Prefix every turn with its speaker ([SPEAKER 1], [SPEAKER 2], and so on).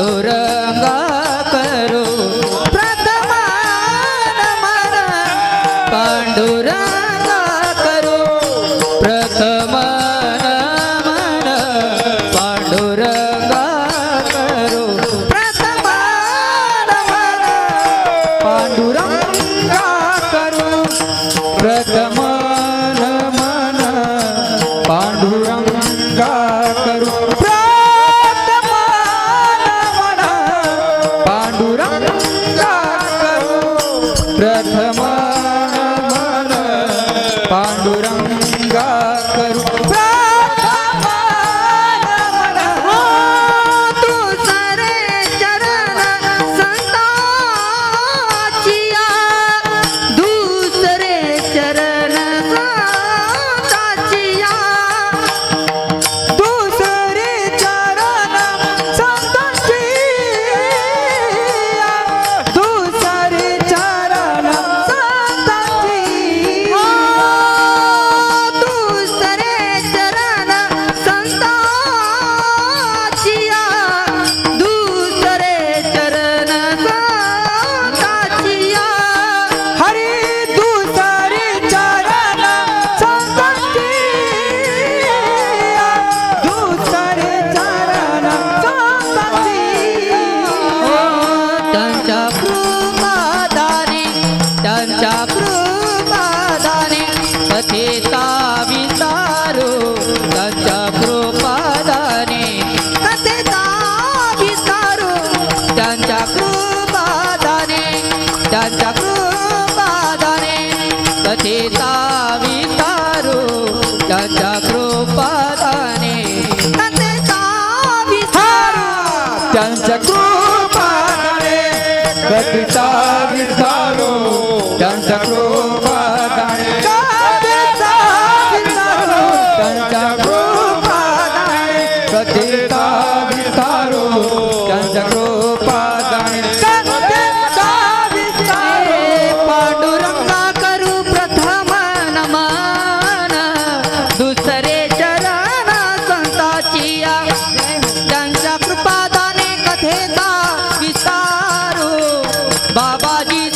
[SPEAKER 1] पांडुरंगा करू
[SPEAKER 2] प्रथम नमन पांडुरंगा करू प्रथम नमन पांडुरंगा करू प्रथम नमन पांडुरंगा करू प्रथम
[SPEAKER 1] पाण्डुरङ्गा
[SPEAKER 2] त्यांच्या कृपादाने कथेचा विचारू त्यांच्या कृपादाने कथेचा विचारू त्यांच्या कृपादाने त्यांच्या कृपादाने कथेचा विचारू त्यांच्या कृपादाने कथेचा विचारू
[SPEAKER 1] त्यांच्या कृपादाने कथेचा विचारो त्यांच्या कृपा त्यांच्या कृपा कथिता विसारो त्यांच्या कृपा
[SPEAKER 2] पांडुरंगा करू प्रथम नमन दुसरे चरण संताची त्यांच्या कृपादाने कथेता विसारो बाबाजी